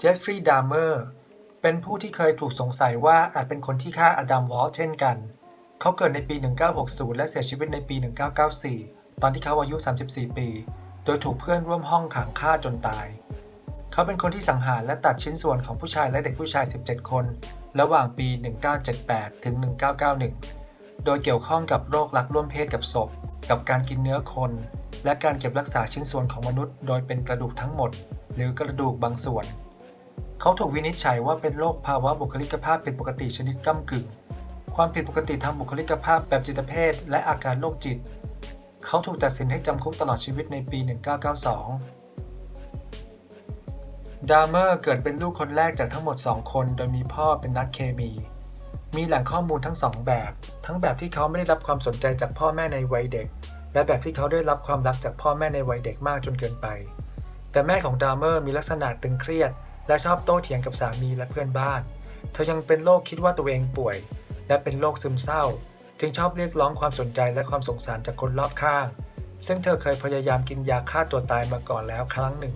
เจฟฟรีย์ดาร์เมอร์เป็นผู้ที่เคยถูกสงสัยว่าอาจเป็นคนที่ฆ่าอดัมวอลต์เช่นกัน เขาเกิดในปี 1960 และเสียชีวิตในปี 1994 ตอนที่เขาอายุ 34 ปี โดยถูกเพื่อนร่วมห้องขังฆ่าจนตาย เขาเป็นคนที่สังหารและตัดชิ้นส่วนของผู้ชายและเด็กผู้ชาย 17 คน ระหว่างปี 1978 ถึง 1991 โดยเกี่ยวข้องกับโรคลักร่วมเพศกับศพ กับการกินเนื้อคน และการเก็บรักษาชิ้นส่วนของมนุษย์ โดยเป็นกระดูกทั้งหมด หรือกระดูกบางส่วน เขาถูกวินิจฉัยว่าเป็นโรคภาวะบุคลิกภาพผิดปกติชนิดก้ากึ่ง ความผิดปกติทางบุคลิกภาพแบบจิตเภทและอาการโรคจิต เขาถูกตัดสินให้จำคุกตลอดชีวิตในปี 1992 ดาร์เมอร์เกิดเป็นลูกคนแรกจากทั้งหมด 2 คน โดยมีพ่อเป็นนักเคมี มีแหล่งข้อมูลทั้งสองแบบ ทั้งแบบที่เขาไม่ได้รับความสนใจจากพ่อแม่ในวัยเด็ก และแบบที่เขาได้รับความรักจากพ่อแม่ในวัยเด็กมากจนเกินไป แต่แม่ของดาเมอร์มีลักษณะตึงเครียด และชอบโต้เถียงกับสามีและเพื่อนบ้าน เธอยังเป็นโรคคิดว่าตัวเองป่วย และเป็นโรคซึมเศร้า จึงชอบเรียกร้องความสนใจและความสงสารจากคนรอบข้าง ซึ่งเธอเคยพยายามกินยาฆ่าตัวตายมาก่อนแล้วครั้งหนึ่ง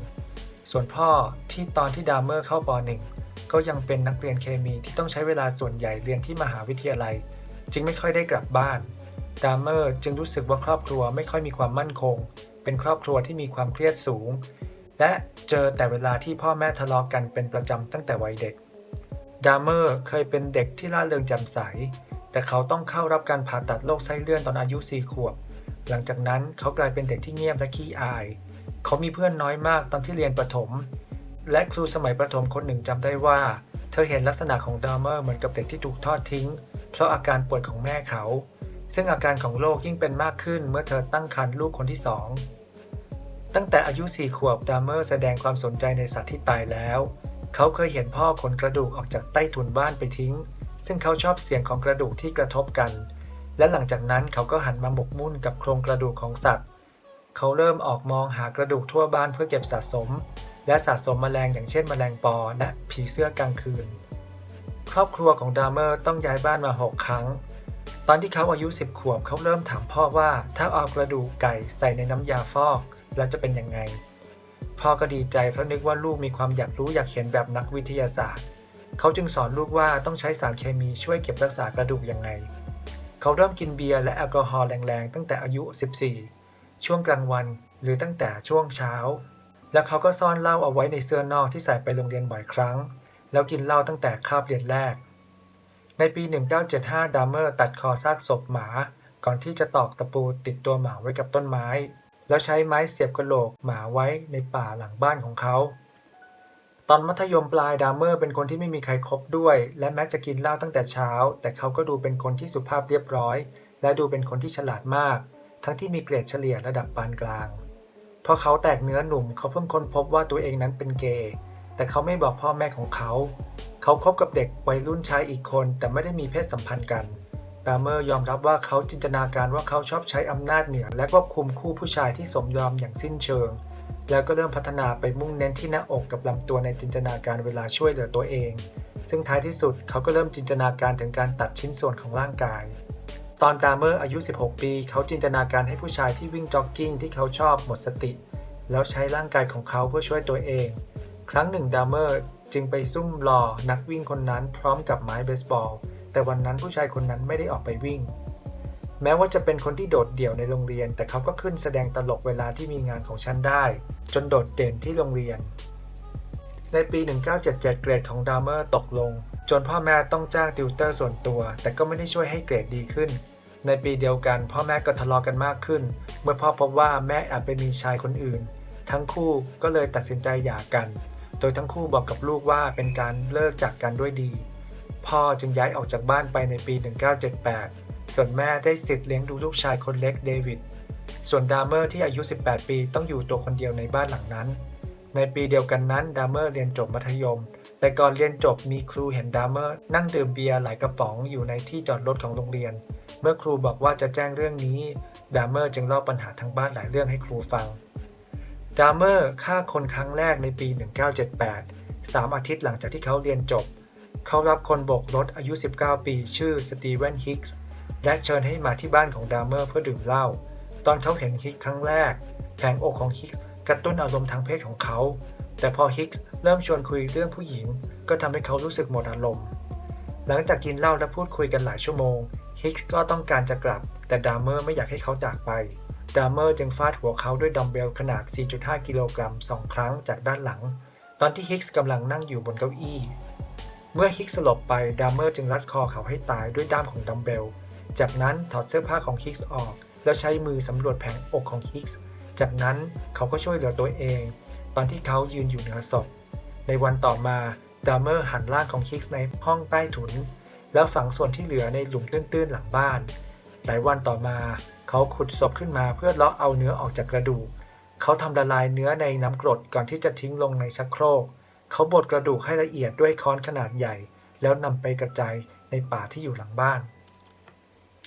ส่วนพ่อที่ตอนที่ดาร์เมอร์เข้าป .1 ก็ยังเป็นนักเรียนเคมีที่ต้องใช้เวลาส่วนใหญ่เรียนที่มหาวิทยาลัย จึงไม่ค่อยได้กลับบ้านดาร์เมอร์จึงรู้สึกว่าครอบครัวไม่ค่อยมีความมั่นคง เป็นครอบครัวที่มีความเครียดสูง และเจอแต่เวลาที่พ่อแม่ทะเลาะกันเป็นประจำตั้งแต่วัยเด็ก ดาร์เมอร์เคยเป็นเด็กที่ร่าเริงแจ่มใส แต่เขาต้องเข้ารับการผ่าตัดโรคไส้เลื่อนตอนอายุ 4 ขวบ หลังจากนั้นเขากลายเป็นเด็กที่เงียบและขี้อาย เขามีเพื่อนน้อยมากตอนที่เรียนประถม และครูสมัยประถมคนหนึ่งจำได้ว่า เธอเห็นลักษณะของดาร์เมอร์เหมือนกับเด็กที่ถูกทอดทิ้ง เพราะอาการป่วยของแม่เขา ซึ่งอาการของโรคยิ่งเป็นมากขึ้นเมื่อเธอตั้งครรภ์ลูกคนที่สอง ตั้งแต่อายุ4ขวบดาร์เมอร์แสดงความสนใจในสัตว์ที่ตายแล้ว เขาเคยเห็นพ่อขนกระดูกออกจากใต้ถุนบ้านไปทิ้ง ซึ่งเขาชอบเสียงของกระดูกที่กระทบกัน และหลังจากนั้นเขาก็หันมาหมกมุ่นกับโครงกระดูกของสัตว์ เขาเริ่มออกมองหากระดูกทั่วบ้านเพื่อเก็บสะสม และสะสมแมลงอย่างเช่นแมลงปอและผีเสื้อกลางคืน ครอบครัวของดาร์เมอร์ต้องย้ายบ้านมา6ครั้งตอนที่เขาอายุ 10 ขวบเขาเริ่มถามพ่อว่าถ้าเอากระดูกไก่ใส่ในน้ำยาฟอก แล้วจะเป็นยังไง พ่อก็ดีใจเพราะนึกว่าลูกมีความอยากรู้อยากเห็นแบบนักวิทยาศาสตร์ เขาจึงสอนลูกว่าต้องใช้สารเคมีช่วยเก็บรักษากระดูกยังไง เขาเริ่มกินเบียร์และแอลกอฮอล์แรงๆ ตั้งแต่อายุ 14 ช่วงกลางวันหรือตั้งแต่ช่วงเช้า แล้วเขาก็ซ่อนเหล้าเอาไว้ในเสื้อนอกที่ใส่ไปโรงเรียนบ่อยครั้ง แล้วกินเหล้าตั้งแต่คาบเรียนแรก ในปี 1975 ดาร์เมอร์ตัดคอซากศพหมา ก่อนที่จะตอกตะปูติดตัวหมาไว้กับต้นไม้ แล้วใช้ไม้เสียบกระโหลกหมาไว้ในป่าหลังบ้านของเขา ตอนมัธยมปลายดาร์เมอร์เป็นคนที่ไม่มีใครคบด้วย และแม้จะกินเหล้าตั้งแต่เช้า แต่เขาก็ดูเป็นคนที่สุภาพเรียบร้อย และดูเป็นคนที่ฉลาดมาก ทั้งที่มีเกรดเฉลี่ยระดับปานกลางพอเขาแตกเนื้อหนุ่มเขาเพิ่งค้นพบว่าตัวเองนั้นเป็นเกย์แต่เขาไม่บอกพ่อแม่ของเขา เขาคบกับเด็กวัยรุ่นชายอีกคนแต่ไม่ได้มีเพศสัมพันธ์กัน ดาร์เมอร์ยอมรับว่าเขาจินตนาการว่าเขาชอบใช้อำนาจเหนือและควบคุมคู่ผู้ชายที่สมยอมอย่างสิ้นเชิง แล้วก็เริ่มพัฒนาไปมุ่งเน้นที่หน้าอกกับลำตัวในจินตนาการเวลาช่วยเหลือตัวเอง ซึ่งท้ายที่สุดเขาก็เริ่มจินตนาการถึงการตัดชิ้นส่วนของร่างกาย ตอนดาร์เมอร์อายุ 16 ปี เขาจินตนาการให้ผู้ชายที่วิ่งจ็อกกิ้งที่เขาชอบหมดสติ แล้วใช้ร่างกายของเขาเพื่อช่วยตัวเอง ครั้งหนึ่งดาร์เมอร์จึงไปซุ่มรอนักวิ่งคนนั้นพร้อมกับไม้เบสบอล แต่วันนั้นผู้ชายคนนั้นไม่ได้ออกไปวิ่ง แม้ว่าจะเป็นคนที่โดดเดี่ยวในโรงเรียน แต่เขาก็ขึ้นแสดงตลกเวลาที่มีงานของฉันได้ จนโดดเด่นที่โรงเรียน ในปี 1977 เกรดของดาร์เมอร์ตกลง จนพ่อแม่ต้องจ้างติวเตอร์ส่วนตัว แต่ก็ไม่ได้ช่วยให้เกรดดีขึ้น ในปีเดียวกัน พ่อแม่ก็ทะเลาะกันมากขึ้น เมื่อพ่อพบว่าแม่แอบไปมีชายคนอื่น ทั้งคู่ก็เลยตัดสินใจหย่ากัน โดยทั้งคู่บอกกับลูกว่าเป็นการเลิกจากกันด้วยดี พ่อจึงย้ายออกจากบ้านไปในปี 1978 ส่วนแม่ได้สิทธิ์เลี้ยงดูลูกชายคนเล็กเดวิด ส่วนดาร์เมอร์ที่อายุ 18 ปีต้องอยู่ตัวคนเดียวในบ้านหลังนั้น ในปีเดียวกันนั้นดาร์เมอร์เรียนจบมัธยม แต่ก่อนเรียนจบมีครูเห็นดาร์เมอร์นั่งดื่มเบียร์หลายกระป๋องอยู่ในที่จอดรถของโรงเรียน เมื่อครูบอกว่าจะแจ้งเรื่องนี้ ดาร์เมอร์จึงเล่าปัญหาทั้งบ้านหลายเรื่องให้ครูฟัง ดาร์เมอร์ฆ่าคนครั้งแรกในปี 1978 3 อาทิตย์หลังจากที่เขาเรียนจบ เขารับคนโบกรถอายุ 19 ปี ชื่อสตีเวนฮิกส์และเชิญให้มาที่บ้านของดาร์เมอร์เพื่อดื่มเหล้า ตอนเขาเห็นฮิกส์ครั้งแรก แผงอกของฮิกส์กระตุ้นอารมณ์ทางเพศของเขา แต่พอฮิกส์เริ่มชวนคุยเรื่องผู้หญิง ก็ทำให้เขารู้สึกหมดอารมณ์ หลังจากกินเหล้าและพูดคุยกันหลายชั่วโมง ฮิกส์ก็ต้องการจะกลับ แต่ดามเมอร์ไม่อยากให้เขาจากไป ดามเมอร์จึงฟาดหัวเขาด้วยดัมเบลขนาด 4.5 กิโลกรัมสองครั้งจากด้านหลัง ตอนที่ฮิกส์กำลังนั่งอยู่บนเก้าอี้ เมื่อฮิกส์สลบไปดามเมอร์จึงรัดคอเขาให้ตายด้วยด้ามของดัมเบล จากนั้นถอดเสื้อผ้าของฮิกส์ออก แล้วใช้มือสำรวจแผงอกของฮิกส์ จากนั้นเขาก็ช่วยเหลือตัวเอง ตอนที่เขายืนอยู่เหนือศพ ในวันต่อมาดามเมอร์หันร่างของฮิกส์ในห้องใต้ถุน แล้วฝังส่วนที่เหลือในหลุมตื้นๆหลังบ้าน หลายวันต่อมาเขาขุดศพขึ้นมาเพื่อเลาะเอาเนื้อออกจากกระดูก เขาทำละลายเนื้อในน้ำกรดก่อนที่จะทิ้งลงในชักโครก เขาบดกระดูกให้ละเอียดด้วยค้อนขนาดใหญ่ แล้วนำไปกระจายในป่าที่อยู่หลังบ้าน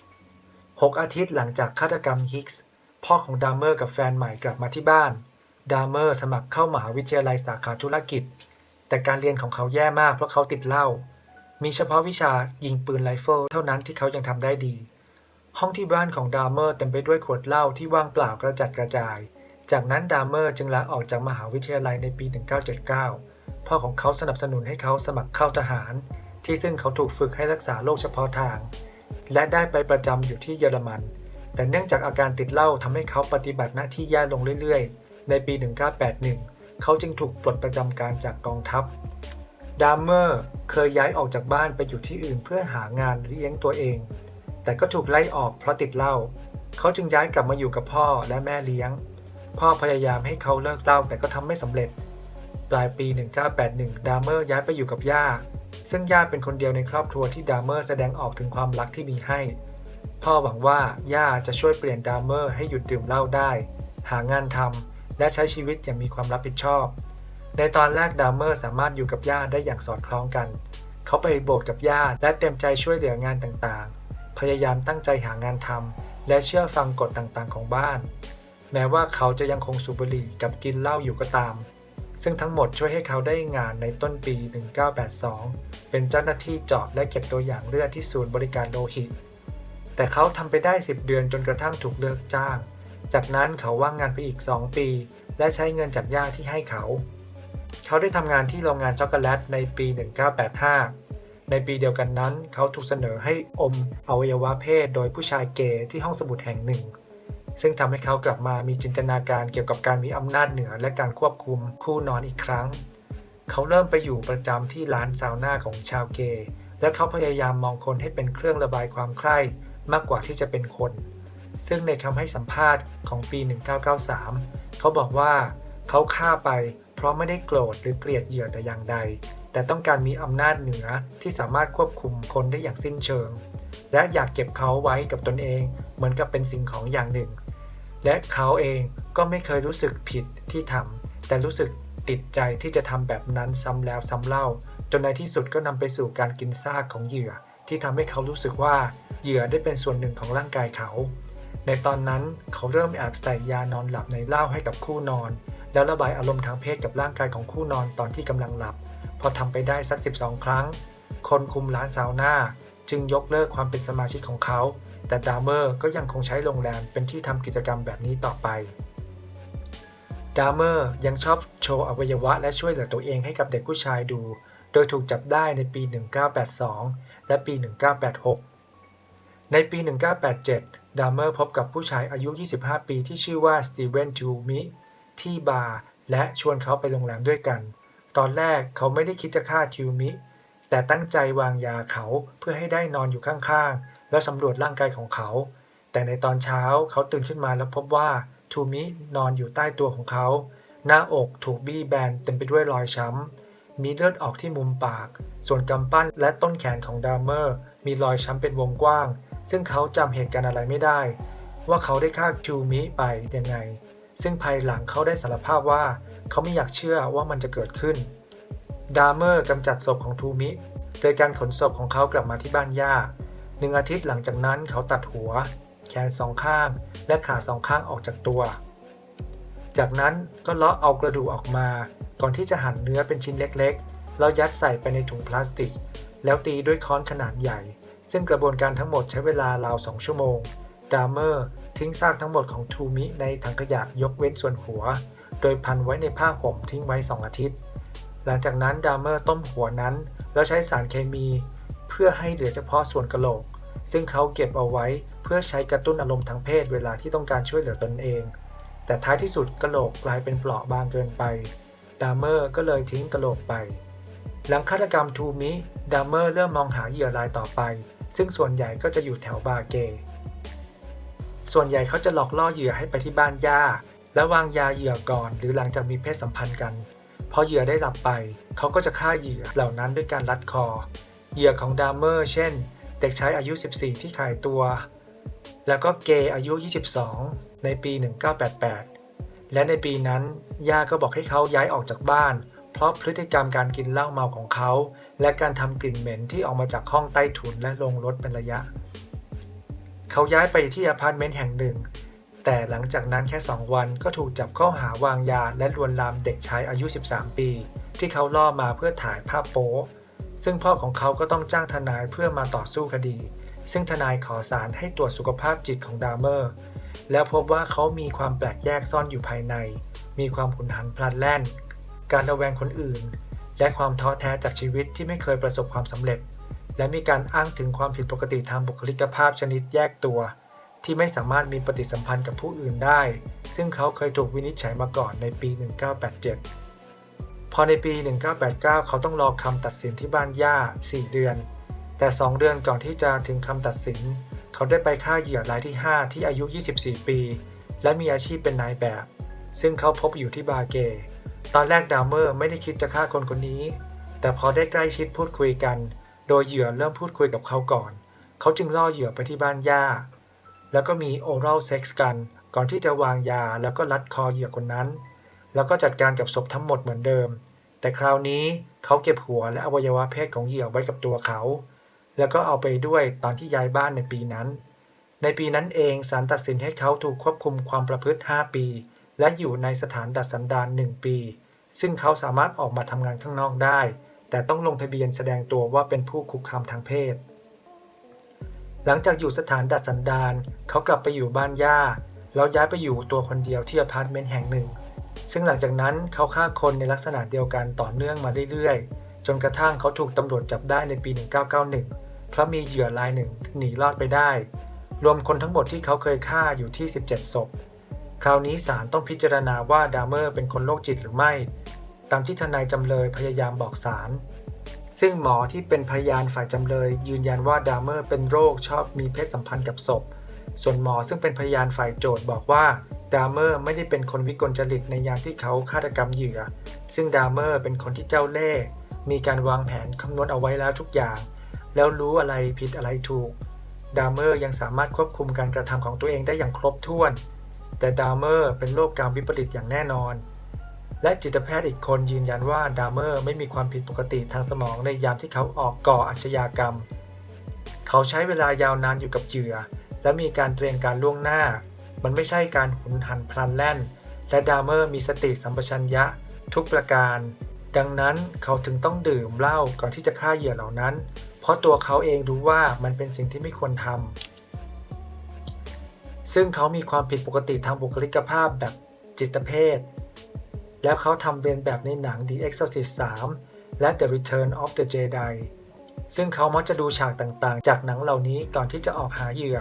6 อาทิตย์หลังจากฆาตกรรมฮิกส์พ่อของดามเมอร์กับแฟนใหม่กลับมาที่บ้าน ดามเมอร์สมัครเข้ามหาวิทยาลัยสาขาธุรกิจ แต่การเรียนของเขาแย่มากเพราะเขาติดเหล้า มีเฉพาะวิชายิงปืนไรเฟิลเท่านั้นที่เขายังทำได้ดี ห้องที่บ้านของดามเมอร์เต็มไปด้วยขวดเหล้าที่ว่างเปล่ากระจัดกระจาย จากนั้นดามเมอร์จึงลาออกจากมหาวิทยาลัยในปี 1979 พ่อของเขาสนับสนุนให้เขาสมัครเข้าทหาร ที่ซึ่งเขาถูกฝึกให้รักษาโรคเฉพาะทาง และได้ไปประจำอยู่ที่เยอรมัน แต่เนื่องจากอาการติดเหล้าทำให้เขาปฏิบัติหน้าที่แย่ลงเรื่อยๆ ในปี 1981 เขาจึงถูกปลดประจำการจากกองทัพดามเมอร์เคยย้ายออกจากบ้านไปอยู่ที่อื่นเพื่อหางานเลี้ยงตัวเอง แต่ก็ถูกไล่ออกเพราะติดเหล้า เขาจึงย้ายกลับมาอยู่กับพ่อและแม่เลี้ยง พ่อพยายามให้เขาเลิกเหล้าแต่ก็ทำไม่สำเร็จ ปลายปี 1981 ดามเมอร์ย้ายไปอยู่กับย่า ซึ่งย่าเป็นคนเดียวในครอบครัวที่ดามเมอร์แสดงออกถึงความรักที่มีให้ พ่อหวังว่าย่าจะช่วยเปลี่ยนดามเมอร์ให้หยุดดื่มเหล้าได้ หางานทำและใช้ชีวิตอย่างมีความรับผิดชอบ ในตอนแรกดามเมอร์สามารถอยู่กับย่าได้อย่างสอดคล้องกัน เขาไปโบสถ์กับย่าและเต็มใจช่วยเหลืองานต่างๆ พยายามตั้งใจหางานทำและเชื่อฟังกฎต่างๆ ของบ้าน แม้ว่าเขาจะยังคงสูบบุหรี่กับกินเหล้าอยู่ก็ตาม ซึ่งทั้งหมดช่วยให้เขาได้งานในต้นปี 1982 เป็นเจ้าหน้าที่เจาะและเก็บตัวอย่างเลือดที่ศูนย์บริการโลหิต แต่เขาทำไปได้ 10 เดือนจนกระทั่งถูกเลิกจ้าง จากนั้นเขาว่างงานไปอีก 2 ปี และใช้เงินจากย่าที่ให้เขา เขาได้ทำงานที่โรงงานช็อกโกแลตในปี 1985 ในปีเดียวกันนั้น เขาถูกเสนอให้อมอวัยวะเพศโดยผู้ชายเกย์ที่ห้องสมุดแห่งหนึ่ง ซึ่งทำให้เขากลับมามีจินตนาการเกี่ยวกับการมีอำนาจเหนือและการควบคุมคู่นอนอีกครั้ง เขาเริ่มไปอยู่ประจำที่ร้านซาวน่าของชาวเกย์และเขาพยายามมองคนให้เป็นเครื่องระบายความใคร่มากกว่าที่จะเป็นคน ซึ่งในคำให้สัมภาษณ์ของปี 1993 เขาบอกว่าเขาฆ่าไปเพราะไม่ได้โกรธหรือเกลียดเหยื่อแต่อย่างใด แต่ต้องการมีอำนาจเหนือที่สามารถควบคุมคนได้อย่างสิ้นเชิง และอยากเก็บเขาไว้กับตนเองเหมือนกับเป็นสิ่งของอย่างหนึ่ง และเขาเองก็ไม่เคยรู้สึกผิดที่ทำแต่รู้สึกติดใจที่จะทำแบบนั้นซ้ำแล้วซ้ำเล่า จนในที่สุดก็นำไปสู่การกินซากของเหยื่อ ที่ทำให้เขารู้สึกว่าเหยื่อได้เป็นส่วนหนึ่งของร่างกายเขา ในตอนนั้นเขาเริ่มแอบใส่ยานอนหลับในเหล้าให้กับคู่นอน แล้วระบายอารมณ์ทางเพศกับร่างกายของคู่นอนตอนที่กำลังหลับ พอทำไปได้สัก 12 ครั้ง คนคุมร้านซาวน่า จึงยกเลิกความเป็นสมาชิกของเขา แต่ดามเมอร์ก็ยังคงใช้โรงแรมเป็นที่ทำกิจกรรมแบบนี้ต่อไปดามเมอร์ยังชอบโชว์อวัยวะและช่วยเหลือตัวเองให้กับเด็กผู้ชายดู โดยถูกจับได้ในปี 1982 และปี 1986 ในปี 1987 ดามเมอร์พบกับผู้ชายอายุ 25 ปีที่ชื่อว่าสตีเวนทูมิที่บาร์และชวนเขาไปโรงแรมด้วยกัน ตอนแรกเขาไม่ได้คิดจะฆ่าทิวมิ แต่ตั้งใจวางยาเขาเพื่อให้ได้นอนอยู่ข้างๆ แล้วสำรวจร่างกายของเขา แต่ในตอนเช้าเขาตื่นขึ้นมาแล้วพบว่าทูมินอนอยู่ใต้ตัวของเขา หน้าอกถูกบี้แบนเต็มไปด้วยรอยช้ำ มีเลือดออกที่มุมปาก ส่วนกำปั้นและต้นแขนของดามเมอร์ มีรอยช้ำเป็นวงกว้าง ซึ่งเขาจำเหตุการณ์อะไรไม่ได้ ว่าเขาได้ฆ่าทูมิไปยังไง ซึ่งภายหลังเขาได้สารภาพว่า เขาไม่อยากเชื่อว่ามันจะเกิดขึ้น ดามเมอร์กำจัดศพของทูมิ โดยการขนศพของเขากลับมาที่บ้านย่าหนึ่งอาทิตย์หลังจากนั้นเขาตัดหัว แขนสองข้าง และขาสองข้างออกจากตัว จากนั้นก็เลาะเอากระดูกออกมา ก่อนที่จะหั่นเนื้อเป็นชิ้นเล็กๆ แล้วยัดใส่ไปในถุงพลาสติก แล้วตีด้วยค้อนขนาดใหญ่ ซึ่งกระบวนการทั้งหมดใช้เวลาราวสองชั่วโมง ดามเมอร์ทิ้งซากทั้งหมดของทูมิในถังขยะยกเว้นส่วนหัว โดยพันไว้ในผ้าห่มทิ้งไว้2อาทิตย์ หลังจากนั้นดามเมอร์ต้มหัวนั้น แล้วใช้สารเคมี เพื่อให้เหลือเฉพาะส่วนกะโหลก ซึ่งเขาเก็บเอาไว้เพื่อใช้กระตุ้นอารมณ์ทางเพศเวลาที่ต้องการช่วยเหลือตนเอง แต่ท้ายที่สุดกะโหลกกลายเป็นเปราะบางเกินไป ดามเมอร์ก็เลยทิ้งกะโหลกไป หลังฆาตกรรมทูมิ ดามเมอร์เริ่มมองหาเหยื่อรายต่อไป ซึ่งส่วนใหญ่ก็จะอยู่แถวบาเก ส่วนใหญ่เขาจะหลอกล่อเหยื่อให้ไปที่บ้านย่าและวางยาเหยื่อก่อน หรือหลังจากมีเพศสัมพันธ์กัน พอเหยื่อได้หลับไป เขาก็จะฆ่าเหยื่อเหล่านั้นด้วยการรัดคอ เหยื่อของดามเมอร์เช่น เด็กชายอายุ 14 ที่ขายตัว แล้วก็เกย์อายุ 22 ในปี 1988 และในปีนั้น ย่าก็บอกให้เขาย้ายออกจากบ้าน เพราะพฤติกรรมการกินเหล้าเมาของเขา และการทำกลิ่นเหม็นที่ออกมาจากห้องใต้ถุนและลงรถเป็นระยะ เขาย้ายไปที่อพาร์ตเมนต์แห่งหนึ่ง แต่หลังจากนั้นแค่ 2 วันก็ถูกจับข้อหาวางยาและลวนลามเด็กชายอายุ 13 ปี ที่เขาล่อมาเพื่อถ่ายภาพโป๊ซึ่งพ่อของเขาก็ต้องจ้างทนายเพื่อมาต่อสู้คดี ซึ่งทนายขอสารให้ตรวจสุขภาพจิตของดามเมอร์ แล้วพบว่าเขามีความแปลกแยกซ่อนอยู่ภายใน มีความขุนหันพลันแล่น การระแวงคนอื่น และความท้อแท้จากชีวิตที่ไม่เคยประสบความสำเร็จ และมีการอ้างถึงความผิดปกติทางบุคลิกภาพชนิดแยกตัว ที่ไม่สามารถมีปฏิสัมพันธ์กับผู้อื่นได้ ซึ่งเขาเคยถูกวินิจฉัยมาก่อนในปี 1987 พอในปี 1989 เขาต้องรอคำตัดสินที่บ้านย่า 4 เดือน แต่ 2 เดือนก่อนที่จะถึงคำตัดสิน เขาได้ไปฆ่าเหยื่อรายที่ 5 ที่อายุ 24 ปี และมีอาชีพเป็นนายแบบ ซึ่งเขาพบอยู่ที่บาเก ตอนแรกดาวเมอร์ไม่ได้คิดจะฆ่าคนคนนี้ แต่พอได้ใกล้ชิดพูดคุยกัน โดยเหยื่อเริ่มพูดคุยกับเขาก่อน เขาจึงล่อเหยื่อไปที่บ้านย่า แล้วก็มีโอรัลเซ็กซ์กัน ก่อนที่จะวางยาแล้วก็รัดคอเหยื่อคนนั้น แล้วก็จัดการกับศพทั้งหมดเหมือนเดิม แต่คราวนี้เขาเก็บหัวและอวัยวะเพศของเหยื่อไว้กับตัวเขา แล้วก็เอาไปด้วยตอนที่ย้ายบ้านในปีนั้น ในปีนั้นเองศาลตัดสินให้เขาถูกควบคุมความประพฤติ 5 ปี และอยู่ในสถานดัดสันดาน1ปี ซึ่งเขาสามารถออกมาทำงานข้างนอกได้ แต่ต้องลงทะเบียนแสดงตัวว่าเป็นผู้คุกคามทางเพศ หลังจากอยู่สถานดัดสันดานเขากลับไปอยู่บ้านย่าแล้วย้ายไปอยู่ตัวคนเดียวที่อพาร์ตเมนต์แห่งหนึ่ง ซึ่งหลังจากนั้นเขาฆ่าคนในลักษณะเดียวกันต่อเนื่องมาเรื่อยๆ จนกระทั่งเขาถูกตำรวจจับได้ในปี 1991 เพราะมีเหยื่อรายหนึ่งหนีรอดไปได้ รวมคนทั้งหมดที่เขาเคยฆ่าอยู่ที่ 17 ศพ คราวนี้ศาลต้องพิจารณาว่าดามเมอร์เป็นคนโรคจิตหรือไม่ ตามที่ทนายจำเลยพยายามบอกศาล ซึ่งหมอที่เป็นพยานฝ่ายจำเลย ยืนยันว่าดามเมอร์เป็นโรคชอบมีเพศสัมพันธ์กับศพ ส่วนหมอซึ่งเป็นพยานฝ่ายโจทย์บอกว่าดามเมอร์ไม่ได้เป็นคนวิกลจริตในยามที่เขาฆาตกรรมเหยื่อ ซึ่งดามเมอร์เป็นคนที่เจ้าเล่ห์มีการวางแผนคำนวณเอาไว้แล้วทุกอย่าง แล้วรู้อะไรผิดอะไรถูก ดามเมอร์ยังสามารถควบคุมการกระทำของตัวเองได้อย่างครบถ้วน แต่ดามเมอร์เป็นโรคการวิปริตอย่างแน่นอน และจิตแพทย์อีกคนยืนยันว่าดามเมอร์ไม่มีความผิดปกติทางสมองในยามที่เขาออกก่ออาชญากรรม เขาใช้เวลายาวนานอยู่กับเหยื่อ และมีการเตรียมการล่วงหน้า มันไม่ใช่การหุนหันพลันแล่น และดามเมอร์มีสติสัมปชัญญะทุกประการ ดังนั้นเขาถึงต้องดื่มเหล้าก่อนที่จะฆ่าเหยื่อเหล่านั้น เพราะตัวเขาเองรู้ว่ามันเป็นสิ่งที่ไม่ควรทำซึ่งเขามีความผิดปกติทางบุคลิกภาพแบบจิตเภท แล้วเขาทำเป็นแบบในหนัง The Exorcist 3 และ The Return of the Jedi ซึ่งเขามักจะดูฉากต่างๆ จากหนังเหล่านี้ก่อนที่จะออกหาเหยื่อ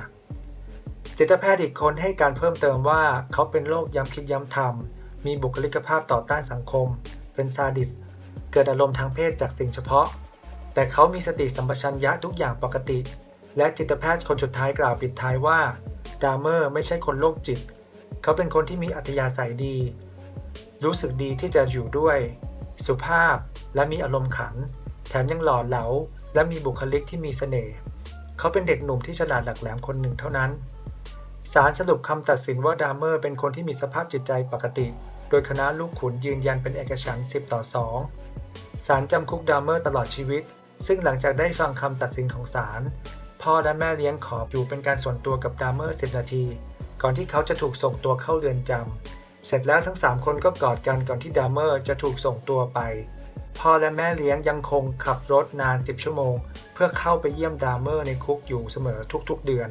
จิตแพทย์อีกคนให้การเพิ่มเติมว่าเขาเป็นโรคย้ำคิดย้ำทำมีบุคลิกภาพต่อต้านสังคม เป็นซาดิส เกิดอารมณ์ทางเพศจากสิ่งเฉพาะ แต่เขามีสติสัมปชัญญะทุกอย่างปกติ และจิตแพทย์คนสุดท้ายกล่าวปิดท้ายว่าดามเมอร์ไม่ใช่คนโรคจิต เขาเป็นคนที่มีอัธยาศัยดี รู้สึกดีที่จะอยู่ด้วย สุภาพและมีอารมณ์ขัน แถมยังหล่อเหลา และมีบุคลิกที่มีเสน่ห์เขาเป็นเด็กหนุ่มที่ฉลาดหลักแหลมคนหนึ่งเท่านั้นศาลสรุปคำตัดสินว่าดามเมอร์เป็นคนที่มีสภาพจิตใจปกติ โดยคณะลูกขุนยืนยันเป็นเอกฉันท์10 ต่อ 2ศาลจำคุกดามเมอร์ตลอดชีวิต ซึ่งหลังจากได้ฟังคำตัดสินของศาลพ่อและแม่เลี้ยงขออยู่เป็นการส่วนตัวกับดามเมอร์ 10 นาที ก่อนที่เขาจะถูกส่งตัวเข้าเรือนจำ เสร็จแล้วทั้ง 3 คนก็กอดกันก่อนที่ดามเมอร์จะถูกส่งตัวไป พ่อและแม่เลี้ยงยังคงขับรถนาน 10 ชั่วโมง เพื่อเข้าไปเยี่ยมดามเมอร์ในคุกอยู่เสมอทุกๆเดือน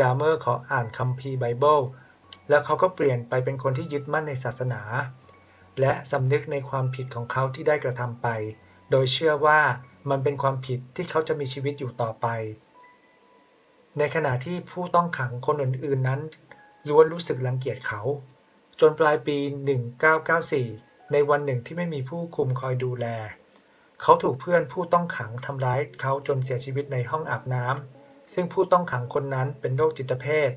ดามเมอร์ขออ่านคัมภีร์ไบเบิลแล้วเขาก็เปลี่ยนไปเป็นคนที่ยึดมั่นในศาสนา และสำนึกในความผิดของเขาที่ได้กระทำไป โดยเชื่อว่ามันเป็นความผิดที่เขาจะมีชีวิตอยู่ต่อไป ในขณะที่ผู้ต้องขังคนอื่นๆนั้นล้วนรู้สึกรังเกียจเขา จนปลายปี 1994 ในวันหนึ่งที่ไม่มีผู้คุมคอยดูแล เขาถูกเพื่อนผู้ต้องขังทำร้ายเขาจนเสียชีวิตในห้องอาบน้ำซึ่งผู้ต้องขังคนนั้นเป็นโรคจิตเภท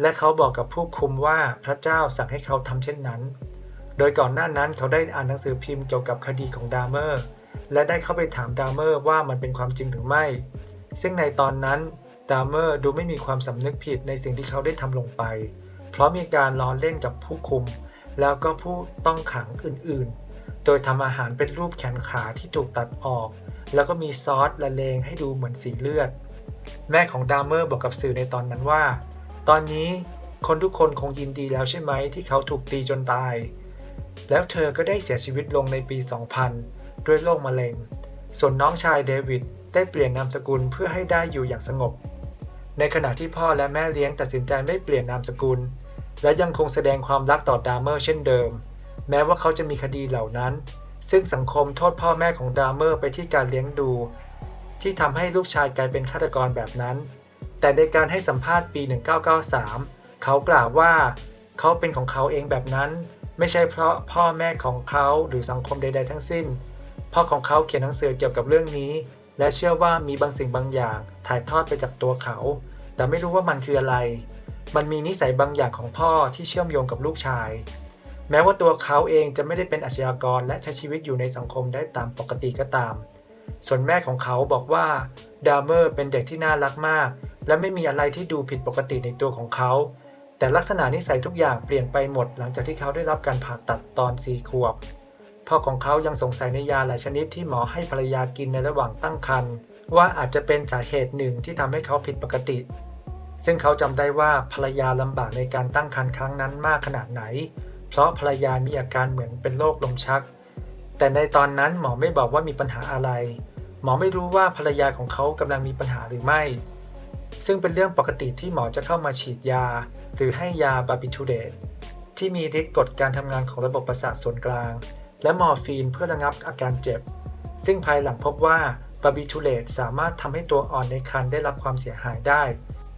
และเขาบอกกับผู้คุมว่าพระเจ้าสั่งให้เขาทำเช่นนั้น โดยก่อนหน้านั้นเขาได้อ่านหนังสือพิมพ์เกี่ยวกับคดีของดาร์เมอร์ และได้เข้าไปถามดาร์เมอร์ว่ามันเป็นความจริงหรือไม่ ซึ่งในตอนนั้นดาร์เมอร์ดูไม่มีความสำนึกผิดในสิ่งที่เขาได้ทำลงไปเพราะมีการล้อเล่นกับผู้คุม แล้วก็ผู้ต้องขังอื่นๆ โดยทำอาหารเป็นรูปแขนขาที่ถูกตัดออก แล้วก็มีซอสละเลงให้ดูเหมือนสีเลือด แม่ของดาร์เมอร์บอกกับสื่อในตอนนั้นว่า ตอนนี้คนทุกคนคงยินดีแล้วใช่ไหมที่เขาถูกตีจนตาย แล้วเธอก็ได้เสียชีวิตลงในปี 2000 ด้วยโรคมะเร็ง ส่วนน้องชายเดวิดได้เปลี่ยนนามสกุลเพื่อให้ได้อยู่อย่างสงบ ในขณะที่พ่อและแม่เลี้ยงตัดสินใจไม่เปลี่ยนนามสกุล และยังคงแสดงความรักต่อดาร์เมอร์เช่นเดิม แม้ว่าเขาจะมีคดีเหล่านั้น ซึ่งสังคมโทษพ่อแม่ของดาร์เมอร์ไปที่การเลี้ยงดู ที่ทำให้ลูกชายกลายเป็นฆาตกรแบบนั้น แต่ในการให้สัมภาษณ์ปี 1993 เขากล่าวว่า เขาเป็นของเขาเองแบบนั้น ไม่ใช่เพราะพ่อแม่ของเขาหรือสังคมใด ๆ ทั้งสิ้นพ่อของเขาเขียนหนังสือเกี่ยวกับเรื่องนี้ และเชื่อว่ามีบางสิ่งบางอย่างถ่ายทอดไปจากตัวเขา แต่ไม่รู้ว่ามันคืออะไร มันมีนิสัยบางอย่างของพ่อที่เชื่อมโยงกับลูกชาย แม้ว่าตัวเขาเองจะไม่ได้เป็นอาชญากรและใช้ชีวิตอยู่ในสังคมได้ตามปกติก็ตาม ส่วนแม่ของเขาบอกว่าดาร์เมอร์เป็นเด็กที่น่ารักมาก และไม่มีอะไรที่ดูผิดปกติในตัวของเขา แต่ลักษณะนิสัยทุกอย่างเปลี่ยนไปหมดหลังจากที่เขาได้รับการผ่าตัดตอนสี่ขวบพ่อของเขายังสงสัยในยาหลายชนิดที่หมอให้ภรรยากินในระหว่างตั้งครรภ์ว่าอาจจะเป็นสาเหตุหนึ่งที่ทำให้เขาผิดปกติ ซึ่งเขาจำได้ว่าภรรยาลำบากในการตั้งครรภ์ครั้งนั้นมากขนาดไหน เพราะภรรยามีอาการเหมือนเป็นโรคลมชัก แต่ในตอนนั้นหมอไม่บอกว่ามีปัญหาอะไร หมอไม่รู้ว่าภรรยาของเขากำลังมีปัญหาหรือไม่ ซึ่งเป็นเรื่องปกติที่หมอจะเข้ามาฉีดยา หรือให้ยาบาบิทูเดตที่มีฤทธิ์กดการทำงานของระบบประสาทส่วนกลาง และมอร์ฟีนเพื่อระงับอาการเจ็บ ซึ่งภายหลังพบว่าบาบิทูเลตสามารถทำให้ตัวอ่อนในครรภ์ได้รับความเสียหายได้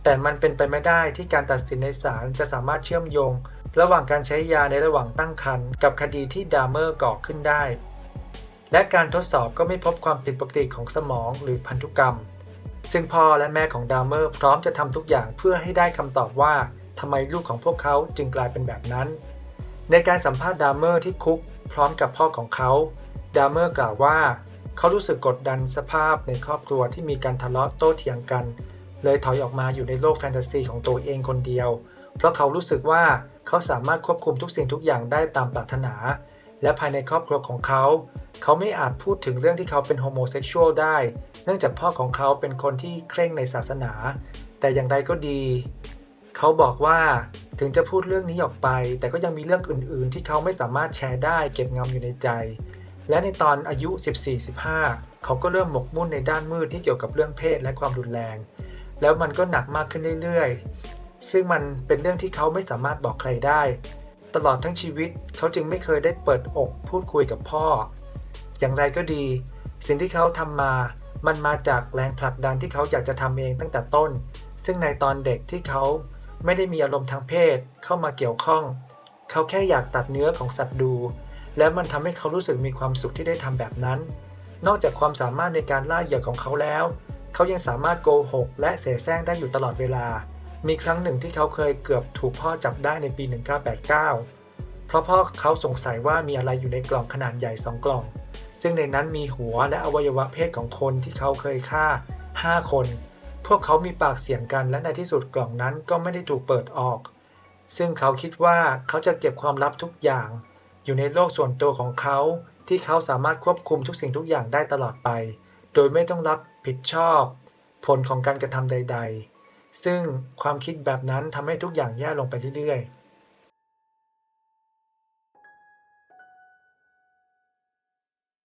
แต่มันเป็นไปไม่ได้ที่การตัดสินในศาลจะสามารถเชื่อมโยง ระหว่างการใช้ยาในระหว่างตั้งครรภ์กับคดีที่ดาร์เมอร์ก่อขึ้นได้ และการทดสอบก็ไม่พบความผิดปกติของสมองหรือพันธุกรรม ซึ่งพ่อและแม่ของดาร์เมอร์พร้อมจะทำทุกอย่างเพื่อให้ได้คำตอบว่าทำไมลูกของพวกเขาจึงกลายเป็นแบบนั้น ในการสัมภาษณ์ดาร์เมอร์ที่คุกพร้อมกับพ่อของเขา ดาร์เมอร์กล่าวว่า เขารู้สึกกดดันสภาพในครอบครัวที่มีการทะเลาะโต้เถียงกัน เลยถอยออกมาอยู่ในโลกแฟนตาซีของตัวเองคนเดียว เพราะเขารู้สึกว่าเขาสามารถควบคุมทุกสิ่งทุกอย่างได้ตามปรารถนา และภายในครอบครัวของเขา เขาไม่อาจพูดถึงเรื่องที่เขาเป็นโฮโมเซ็กชวลได้ เนื่องจากพ่อของเขาเป็นคนที่เคร่งในศาสนา แต่อย่างไรก็ดี เขาบอกว่าถึงจะพูดเรื่องนี้ออกไป แต่ก็ยังมีเรื่องอื่น ๆ ที่เขาไม่สามารถแชร์ได้เก็บงำอยู่ในใจ และในตอนอายุ 14-15 เขาก็เริ่มหมกมุ่นในด้านมืดที่เกี่ยวกับเรื่องเพศและความรุนแรง แล้วมันก็หนักมากขึ้นเรื่อยๆ ซึ่งมันเป็นเรื่องที่เขาไม่สามารถบอกใครได้ ตลอดทั้งชีวิตเขาจึงไม่เคยได้เปิดอกพูดคุยกับพ่อ อย่างไรก็ดี สิ่งที่เขาทำมา มันมาจากแรงผลักดันที่เขาอยากจะทำเองตั้งแต่ต้น ซึ่งในตอนเด็กที่เขาไม่ได้มีอารมณ์ทางเพศเข้ามาเกี่ยวข้อง เขาแค่อยากตัดเนื้อของสัตว์ดู แล้วมันทำให้เขารู้สึกมีความสุขที่ได้ทำแบบนั้น นอกจากความสามารถในการล่าเหยื่อของเขาแล้ว เขายังสามารถโกหกและเสแสร้งได้อยู่ตลอดเวลา มีครั้งหนึ่งที่เขาเคยเกือบถูกพ่อจับได้ในปี 1989 เพราะพ่อเขาสงสัยว่ามีอะไรอยู่ในกล่องขนาดใหญ่สองกล่อง ซึ่งในนั้นมีหัวและอวัยวะเพศของคนที่เขาเคยฆ่า 5 คน พวกเขามีปากเสียงกันและในที่สุดกล่องนั้นก็ไม่ได้ถูกเปิดออก ซึ่งเขาคิดว่าเขาจะเก็บความลับทุกอย่าง อยู่ในโลกส่วนตัวของเขาที่เขาสามารถควบคุมทุกสิ่งทุกอย่างได้ตลอดไป โดยไม่ต้องรับผิดชอบผลของการกระทำใด ๆ ซึ่งความคิดแบบนั้นทำให้ทุกอย่างแย่ลงไปเรื่อย ๆ